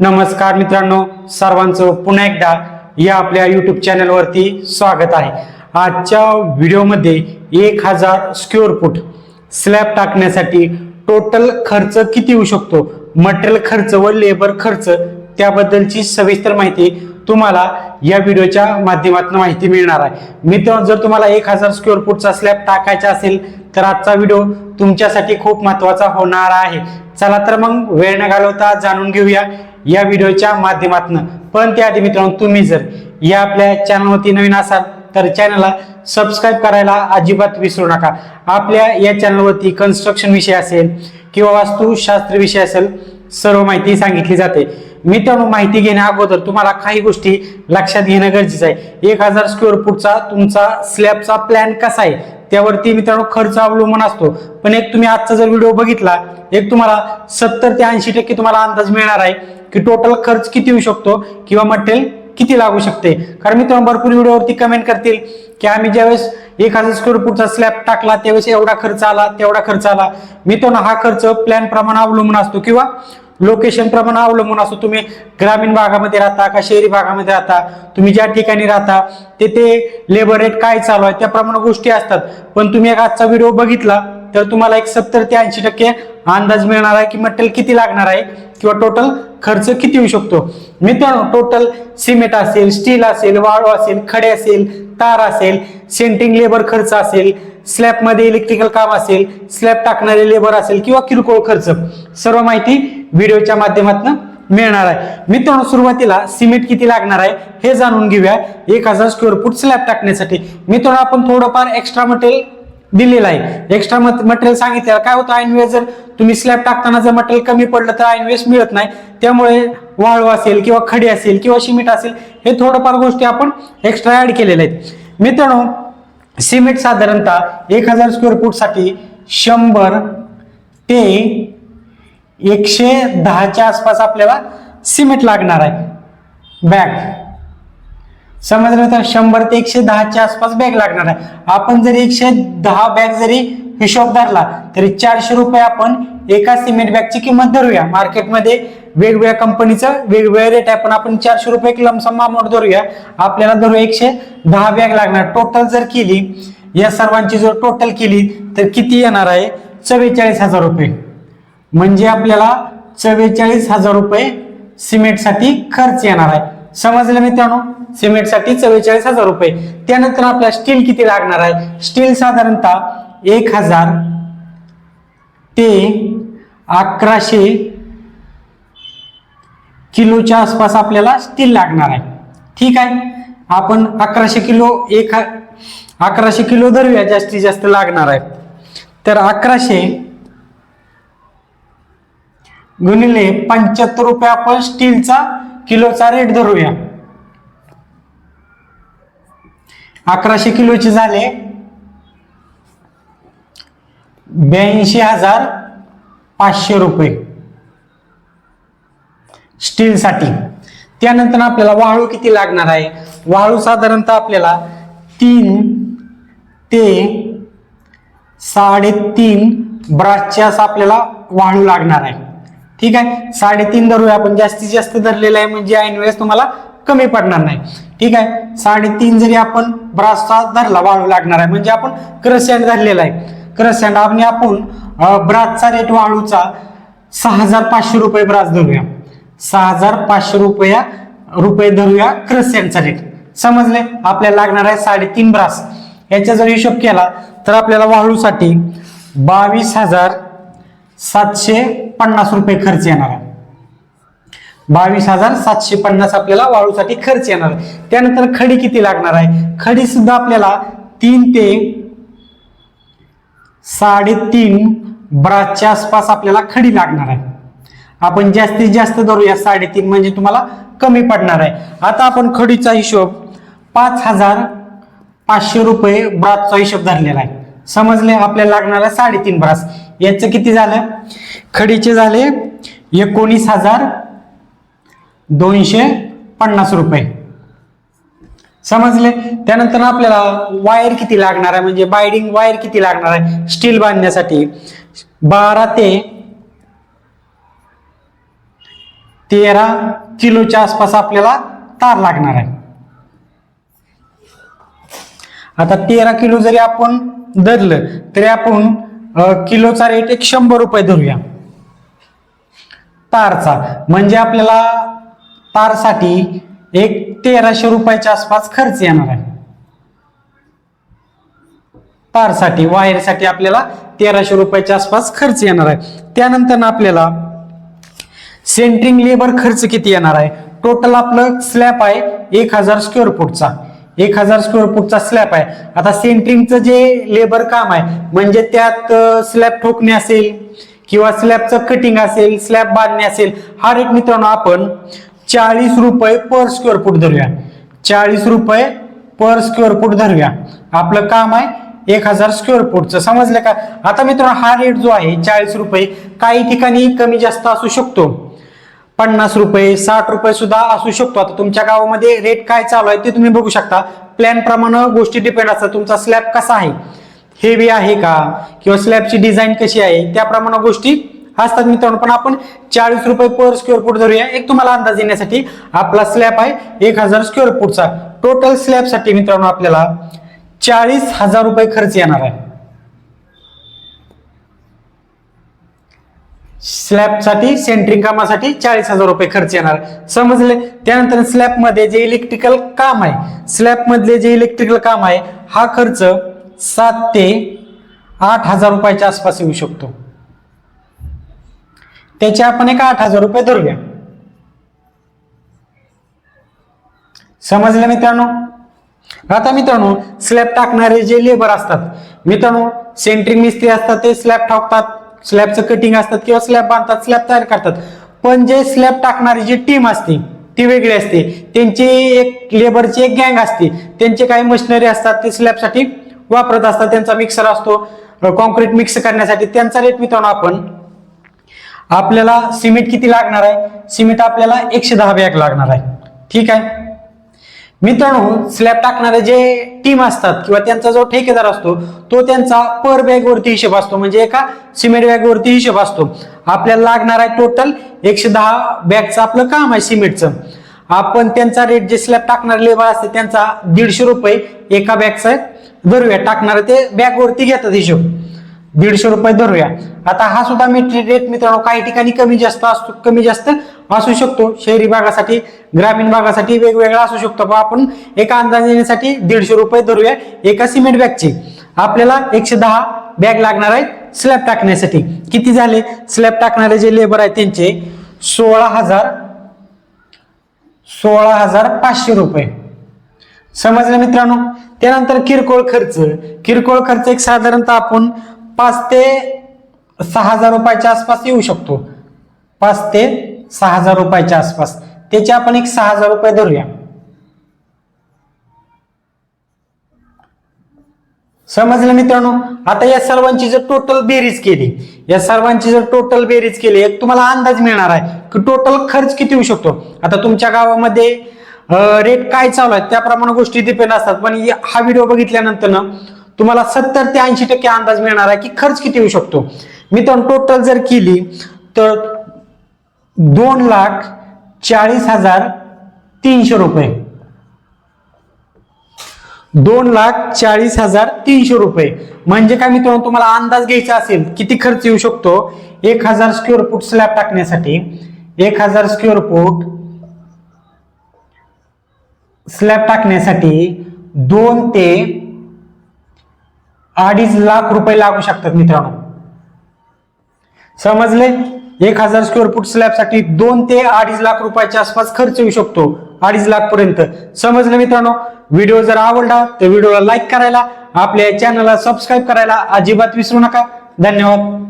नमस्कार मित्रांनो सर्वांचं पुन्हा एकदा या आपल्या युट्यूब चॅनलवरती स्वागत आहे. आजच्या व्हिडिओमध्ये एक हजार स्क्युअर फूट स्लॅब टाकण्यासाठी टोटल खर्च किती येऊ शकतो? मटेरियल खर्च व लेबर खर्च त्याबद्दलची सविस्तर माहिती तुम्हाला या व्हिडिओच्या माध्यमातून माहिती मिळणार आहे. मित्रांनो जर तुम्हाला एक हजार स्क्वेअर फूटचा स्लॅब टाकायचा असेल तर आजचा व्हिडिओ तुमच्यासाठी खूप महत्त्वाचा होणार आहे. चला तर मग वेळ न घालवता जाणून घेऊया. या व्हिडिओच्या माध्यमातून. पण त्याआधी मित्रांनो तुम्ही जर या आपल्या चॅनलवरती नवीन असाल तर चॅनलला सबस्क्राईब करायला अजिबात विसरू नका. आपल्या या चॅनलवरती कन्स्ट्रक्शन विषय असेल किंवा वास्तुशास्त्र विषय असेल सर्व माहिती सांगितली जाते. मित्रांनो माहिती घेण्या अगोदर तुम्हाला काही गोष्टी लक्षात घेणं गरजेचं आहे. एक हजार स्क्वेअर फूटचा तुमचा स्लॅबचा प्लॅन कसा आहे त्यावरती मित्रांनो खर्च अवलंबून असतो. पण एक तुम्ही आजचा जर व्हिडिओ बघितला एक तुम्हाला सत्तर ते ऐंशी टक्के तुम्हाला अंदाज मिळणार आहे. की टोटल खर्च किती येऊ शकतो किंवा मटेरियल किती लागू शकते? कारण मित्रांनो भरपूर व्हिडिओवरती कमेंट करतील की आम्ही ज्यावेळेस एक हजार स्क्वेअर फूटचा स्लॅब टाकला त्यावेळेस एवढा खर्च आला तेवढा खर्च आला. मित्रांनो हा खर्च प्लॅन प्रमाणे अवलंबून असतो किंवा लोकेशन प्रमाणे अवलंबून असतो. तुम्ही ग्रामीण भागामध्ये राहता का शहरी भागामध्ये राहता? तुम्ही ज्या ठिकाणी राहता तेथे लेबर रेट काय चालू आहे? त्याप्रमाणे गोष्टी असतात. पण तुम्ही एक आजचा व्हिडिओ बघितला तर तुम्हाला एक सत्तर ते ऐंशी टक्के अंदाज मिळणार आहे की मटेरियल किती लागणार आहे किंवा टोटल खर्च किती येऊ शकतो? मित्रांनो टोटल सिमेंट असेल स्टील असेल वाळू असेल खडे असेल तार असेल सेंटिंग लेबर खर्च असेल स्लॅबमध्ये इलेक्ट्रिकल काम असेल स्लॅब टाकणारे लेबर असेल किंवा किरकोळ खर्च. सर्व माहिती व्हिडिओच्या माध्यमातून मिळणार आहे. मित्रांनो सुरुवातीला सिमेंट किती लागणार आहे हे जाणून घेऊया. एक हजार स्क्वेअर फूट स्लॅब टाकण्यासाठी. मित्रांनो आपण थोडंफार एक्स्ट्रा मटेरियल दिलेलं आहे. एक्स्ट्रा मटेरियल सांगितलं काय होतं? ऐन वेळेस जर तुम्ही स्लॅब टाकताना जर मटेरियल कमी पडलं तर ऐन मिळत नाही. त्यामुळे वाळू असेल किंवा खडी असेल किंवा सिमेंट असेल हे थोडंफार गोष्टी आपण एक्स्ट्रा ऍड केलेल्या आहेत. मित्रांनो सिमेंट साधारणतः एक हजार स्क्वेअर फूटसाठी शंभर ते एकशे दहाच्या आसपास आपल्याला सिमेंट लागणार आहे. बॅग समजलं तर शंभर ते एकशे दहाच्या आसपास बॅग लागणार आहे. आपण जरी एकशे दहा बॅग जरी हिशोब धरला तरी चारशे रुपये आपण एका सिमेंट बॅगची किंमत धरूया. मार्केटमध्ये वेगवेगळ्या कंपनीचं वेगवेगळे रेट आहे पण आपण चारशे रुपये लमसम अमाऊंट धरूया. आपल्याला धरू एकशे दहा बॅग लागणार. टोटल जर केली या सर्वांची जर टोटल केली तर किती येणार आहे? चव्वेचाळीस हजार रुपये. म्हणजे आपल्याला चव्वेचाळीस हजार रुपये सिमेंटसाठी खर्च येणार आहे. समजलं मित्रांनो? सिमेंटसाठी चव्वेचाळीस हजार रुपये. त्यानंतर आपल्याला स्टील किती लागणार आहे? स्टील साधारणतः एक हजार. ते अकराशे किलोच्या आसपास आपल्याला स्टील लागणार आहे. ठीक आहे? आपण अकराशे किलो एक अकराशे किलो धरूया जास्तीत जास्त लागणार आहे. तर अकराशे गुणिले पंच्याहत्तर रुपये आपण स्टीलचा किलोचा रेट धरूया. अकराशे किलोचे झाले ब्याऐंशी हजार पाचशे रुपये. स्टीलसाठी. त्यानंतर आपल्याला वाळू किती लागणार आहे? वाळू साधारणतः आपल्याला तीन ते साडेतीन ब्रासच्या आपल्याला वाळू लागणार आहे. ठीक आहे? साडेतीन धरूया आपण. जास्तीत जास्त धरलेलं आहे म्हणजे ऐन वेळेस तुम्हाला कमी पडणार नाही. ठीक आहे? साडेतीन जरी आपण ब्रासचा धरला वाळू लागणार आहे. म्हणजे आपण क्रसँड धरलेला आहे. क्रसँड आणि आपण ब्रासचा रेट वाळूचा सहा हजार पाचशे रुपये ब्रास धरूया. सहा हजार पाचशे रुपया रुपये धरूया क्रसेंटचा रेट समजले? आपल्याला लागणार आहे साडेतीन ब्रास. याचा जर हिशोब केला तर आपल्याला वाळूसाठी बावीस हजार सातशे पन्नास रुपये खर्च येणार आहे. बावीस हजार सातशे पन्नास आपल्याला वाळूसाठी खर्च येणार आहे. त्यानंतर खडी किती लागणार आहे? खडी सुद्धा आपल्याला तीन ते साडेतीन ब्रासच्या आसपास आपल्याला खडी लागणार आहे. आपण जास्तीत जास्त धरूया साडेतीन म्हणजे तुम्हाला कमी पडणार आहे. आता आपण खडीचा हिशोब पाच हजार पाचशे रुपये ब्रासचा हिशोब धरलेला आहे. समजले? आपल्याला लागणार आहे साडेतीन ब्रास. याचं किती झालं? खडीचे झाले एकोणीस हजार दोनशे पन्नास रुपये. समजले? त्यानंतर आपल्याला वायर किती लागणार आहे? म्हणजे बायडिंग वायर किती लागणार आहे? स्टील बांधण्यासाठी बारा ते तेरा किलोच्या आसपास आपल्याला तार लागणार आहे. आता तेरा किलो जरी आपण धरलं तरी आपण किलोचा रेट एक शंभर रुपये धरूया. तारचा. म्हणजे आपल्याला तारसाठी एक तेराशे रुपयाच्या आसपास खर्च येणार आहे. तारसाठी वायरसाठी आपल्याला तेराशे रुपयाच्या आसपास खर्च येणार आहे. त्यानंतर आपल्याला सेंट्रिंग लेबर खर्च किती येणार आहे? टोटल आपलं स्लॅब आहे एक हजार स्क्वेअर फूटचा एक हजार स्क्वेअर फूटचा स्लॅब आहे. आता सेंट्रिंगचं जे लेबर काम आहे म्हणजे त्यात स्लॅब ठोकणे असेल किंवा स्लॅबचं कटिंग असेल स्लॅब बांधणे असेल हा रेट मित्रांनो आपण चाळीस रुपये पर स्क्वेअर फूट धरूया. चाळीस रुपये पर स्क्वेअर फूट धरूया. आपलं काम आहे एक हजार स्क्वेअर फूटचं समजलं का? आता मित्रांनो हा रेट जो आहे चाळीस रुपये काही ठिकाणी कमी जास्त असू शकतो. पन्नास रुपये साठ रुपये सुद्धा असू शकतो. आता तुमच्या गावामध्ये रेट काय चालू आहे ते तुम्ही बघू शकता. प्लॅन प्रमाणे गोष्टी डिपेंड असतात. तुमचा स्लॅब कसा आहे? हेवी आहे का? किंवा स्लॅबची डिझाईन कशी आहे? त्याप्रमाणे गोष्टी असतात मित्रांनो. पण आपण चाळीस रुपये पर स्क्वेअर फूट धरूया. एक तुम्हाला अंदाज येण्यासाठी आपला स्लॅब आहे एक हजार स्क्वेअर फूटचा टोटल स्लॅबसाठी मित्रांनो आपल्याला चाळीस हजार रुपये खर्च येणार आहे. स्लॅबसाठी सेंट्रिंग कामासाठी चाळीस हजार रुपये खर्च येणार. समजले? त्यानंतर स्लॅबमध्ये जे इलेक्ट्रिकल काम आहे स्लॅबमधले जे इलेक्ट्रिकल काम आहे हा खर्च सात ते आठ हजार रुपयाच्या आसपास येऊ शकतो. त्याचे आपण एक आठ हजार रुपये धरूया समजलं मित्रांनो? आता मित्रांनो स्लॅब टाकणारे जे लेबर असतात मित्रांनो सेंट्रिंग मिस्त्री असतात ते स्लॅब टाकतात स्लॅबचं कटिंग असतात किंवा स्लॅब बांधतात स्लॅब तयार करतात. पण जे स्लॅब टाकणारी जी टीम असते ती वेगळी असते. त्यांची एक लेबरची एक गँग असते. त्यांचे काही मशिनरी असतात ते स्लॅबसाठी वापरत असतात. त्यांचा मिक्सर असतो. कॉन्क्रीट मिक्स करण्यासाठी त्यांचा रेट मित्रांनो आपण आपल्याला सिमेंट किती लागणार आहे? सिमेंट आपल्याला एकशे दहा बॅग लागणार आहे. ठीक आहे? मित्रांनो स्लॅब टाकणारे जे टीम असतात किंवा त्यांचा जो ठेकेदार असतो तो त्यांचा पर बॅग वरती हिशोब असतो. म्हणजे एका सिमेंट बॅग वरती हिशोब असतो. आपल्याला लागणार आहे टोटल एकशे दहा बॅगचं आपलं काम आहे सिमेंटचं आपण त्यांचा रेट जे स्लॅब टाकणारे लेबर असते त्यांचा दीडशे रुपये एका बॅगचा धरूया टाकणारे ते बॅग वरती घेतात हिशोब. दीडशे रुपये धरूया. आता हा सुद्धा मेटेरियल रेट मित्रांनो काही ठिकाणी कमी जास्त असतो कमी जास्त असू शकतो. शहरी भागासाठी ग्रामीण भागासाठी वेगवेगळा असू शकतो. पण आपण एका अंदाज येण्यासाठी दीडशे रुपये धरूया एका सिमेंट बॅगची आपल्याला एकशे दहा बॅग लागणार आहे स्लॅब टाकण्यासाठी. किती झाले? स्लॅब टाकणारे जे लेबर आहेत त्यांचे सोळा हजार सोळा हजार पाचशे रुपये. समजलं मित्रांनो? त्यानंतर किरकोळ खर्च. किरकोळ खर्च एक साधारणतः आपण पाच ते सहा हजार रुपयाच्या आसपास येऊ शकतो. पाच ते सहा हजार रुपयाच्या आसपास. त्याचे आपण एक सहा हजार रुपये धरूया. समजलं मित्रांनो? आता या सर्वांची जर टोटल बेरीज केली या सर्वांची जर टोटल बेरीज केली एक तुम्हाला अंदाज मिळणार आहे की टोटल खर्च किती होऊ शकतो. आता तुमच्या गावामध्ये रेट काय चालू आहे? त्याप्रमाणे गोष्टी डिपेंड असतात. पण हा व्हिडिओ बघितल्यानंतर ना तुम्हाला सत्तर ते ऐंशी टक्के अंदाज मिळणार आहे की खर्च किती येऊ शकतो. मित्रांनो टोटल जर केली तर दोन लाख चाळीस हजार तीनशे रुपये. दोन लाख चाळीस हजार तीनशे रुपये. म्हणजे काय मित्रांनो तुम्हाला अंदाज घ्यायचा असेल किती खर्च येऊ शकतो? एक हजार स्क्वेअर फूट स्लॅब टाकण्यासाठी एक हजार स्क्वेअर फूट स्लॅब टाकण्यासाठी दोन ते अडीच लाख रुपये लागू शकतात मित्रांनो. समजले? एक हजार स्क्वेअर फूट स्लॅबसाठी दोन ते अडीच लाख रुपयाच्या आसपास खर्च येऊ शकतो अडीच लाख पर्यंत. समजलं मित्रांनो? व्हिडिओ जर आवडला तर व्हिडिओला लाईक करायला आपल्या चॅनलला सबस्क्राईब करायला अजिबात विसरू नका. धन्यवाद.